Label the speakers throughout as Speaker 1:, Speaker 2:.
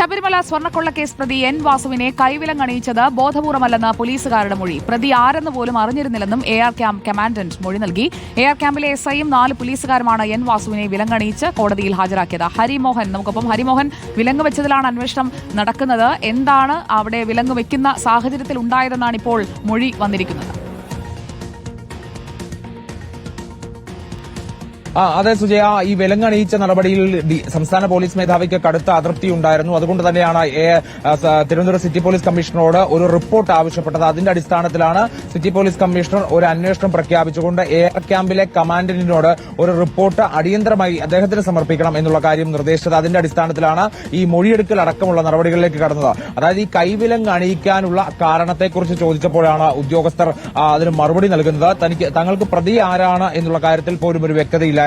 Speaker 1: ശബരിമല സ്വർണക്കൊള്ളക്കേസ് പ്രതി എൻ വാസുവിനെ കൈവിലങ്ങണിയിച്ചത് ബോധപൂർവമല്ലെന്ന് പോലീസുകാരുടെ മൊഴി. പ്രതി ആരെന്ന് പോലും അറിഞ്ഞിരുന്നില്ലെന്നും എ ആർ ക്യാമ്പ് കമാൻഡന്റ് മൊഴി നൽകി. എ ആർ ക്യാമ്പിലെ എസ് ഐയും നാല് പോലീസുകാരുമാണ് എൻ വാസുവിനെ വിലങ്ങണിയിച്ച് കോടതിയിൽ ഹാജരാക്കിയത്. ഹരിമോഹൻ നമുക്കൊപ്പം ഹരിമോഹൻ വിലങ്ങ് വെച്ചതിലാണ് അന്വേഷണം നടക്കുന്നത്. എന്താണ് അവിടെ വിലങ്ങ് വെക്കുന്ന സാഹചര്യത്തിൽ ഉണ്ടായതെന്നാണ് ഇപ്പോൾ മൊഴി വന്നിരിക്കുന്നത്.
Speaker 2: ആ അതെ സുജയ. ഈ വിലങ്ങണിയിച്ച നടപടിയിൽ സംസ്ഥാന പോലീസ് മേധാവിക്ക് കടുത്ത അതൃപ്തി ഉണ്ടായിരുന്നു. അതുകൊണ്ട് തന്നെയാണ് തിരുവനന്തപുരം സിറ്റി പോലീസ് കമ്മീഷണറോട് ഒരു റിപ്പോർട്ട് ആവശ്യപ്പെട്ടത്. അതിന്റെ അടിസ്ഥാനത്തിലാണ് സിറ്റി പോലീസ് കമ്മീഷണർ ഒരു അന്വേഷണം പ്രഖ്യാപിച്ചുകൊണ്ട് എയർ ക്യാമ്പിലെ കമാൻഡന്റിനോട് ഒരു റിപ്പോർട്ട് അടിയന്തരമായി അദ്ദേഹത്തിന് സമർപ്പിക്കണം എന്നുള്ള കാര്യം നിർദ്ദേശിച്ചത്. അതിന്റെ അടിസ്ഥാനത്തിലാണ് ഈ മൊഴിയെടുക്കൽ അടക്കമുള്ള നടപടികളിലേക്ക് കടന്നത്. അതായത് ഈ കൈവിലങ്ങ് അണിയിക്കാനുള്ള കാരണത്തെക്കുറിച്ച് ചോദിച്ചപ്പോഴാണ് ഉദ്യോഗസ്ഥർ അതിന് മറുപടി നൽകുന്നത്. തനിക്ക് തങ്ങൾക്ക് പ്രതി ആരാണ് എന്നുള്ള കാര്യത്തിൽ പോലും ഒരു വ്യക്തതയില്ലായിരുന്നു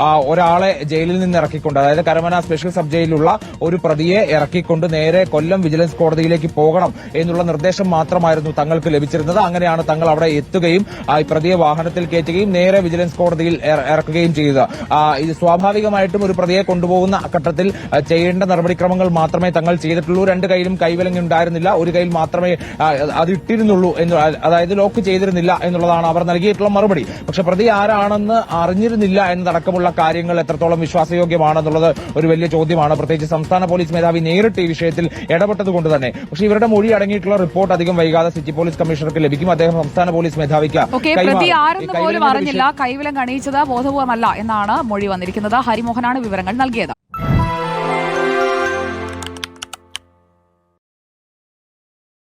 Speaker 2: ആ, ഒരാളെ ജയിലിൽ നിന്ന് ഇറക്കിക്കൊണ്ട് അതായത് കരമന സ്പെഷ്യൽ സബ് ജയിലിലുള്ള ഒരു പ്രതിയെ ഇറക്കിക്കൊണ്ട് നേരെ കൊല്ലം വിജിലൻസ് കോടതിയിലേക്ക് പോകണം എന്നുള്ള നിർദ്ദേശം മാത്രമായിരുന്നു തങ്ങൾക്ക് ലഭിച്ചിരുന്നത്. അങ്ങനെയാണ് തങ്ങൾ അവിടെ എത്തുകയും ഈ പ്രതിയെ വാഹനത്തിൽ കയറ്റുകയും നേരെ വിജിലൻസ് കോടതിയിൽ ഇറക്കുകയും ചെയ്തത്. ഇത് സ്വാഭാവികമായിട്ടും ഒരു പ്രതിയെ കൊണ്ടുപോകുന്ന ഘട്ടത്തിൽ ചെയ്യേണ്ട നടപടിക്രമങ്ങൾ മാത്രമേ തങ്ങൾ ചെയ്തിട്ടുള്ളൂ. രണ്ട് കൈയിലും കൈവലങ്ങി ഉണ്ടായിരുന്നില്ല. ഒരു കൈയിൽ മാത്രമേ അതിട്ടിരുന്നുള്ളൂ എന്ന് അതായത് ലോക്ക് ചെയ്തിരുന്നില്ല എന്നുള്ളതാണ് അവർ നൽകിയിട്ടുള്ള മറുപടി. പക്ഷെ പ്രതി ആരാണെന്ന് അറിഞ്ഞിരുന്നില്ല എന്നതടക്കമുള്ള കാര്യങ്ങൾ എത്രത്തോളം വിശ്വാസയോഗ്യമാണെന്നുള്ളത് ഒരു വലിയ ചോദ്യമാണ്. പ്രത്യേകിച്ച് സംസ്ഥാന പോലീസ് മേധാവി നേരിട്ട് ഈ വിഷയത്തിൽ ഇടപെട്ടതുകൊണ്ട് തന്നെ. പക്ഷേ ഇവരുടെ മൊഴി അടങ്ങിയിട്ടുള്ള റിപ്പോർട്ട് അധികം വൈകാതെ സിറ്റി പോലീസ് കമ്മീഷണർക്ക് ലഭിക്കും. അദ്ദേഹം സംസ്ഥാന പോലീസ് മേധാവിക്ക്
Speaker 1: അറിഞ്ഞില്ല. ബോധപൂർവമല്ല എന്നാണ് മൊഴി വന്നിരിക്കുന്നത്. ഹരിമോഹനാണ് വിവരങ്ങൾ നൽകിയത്.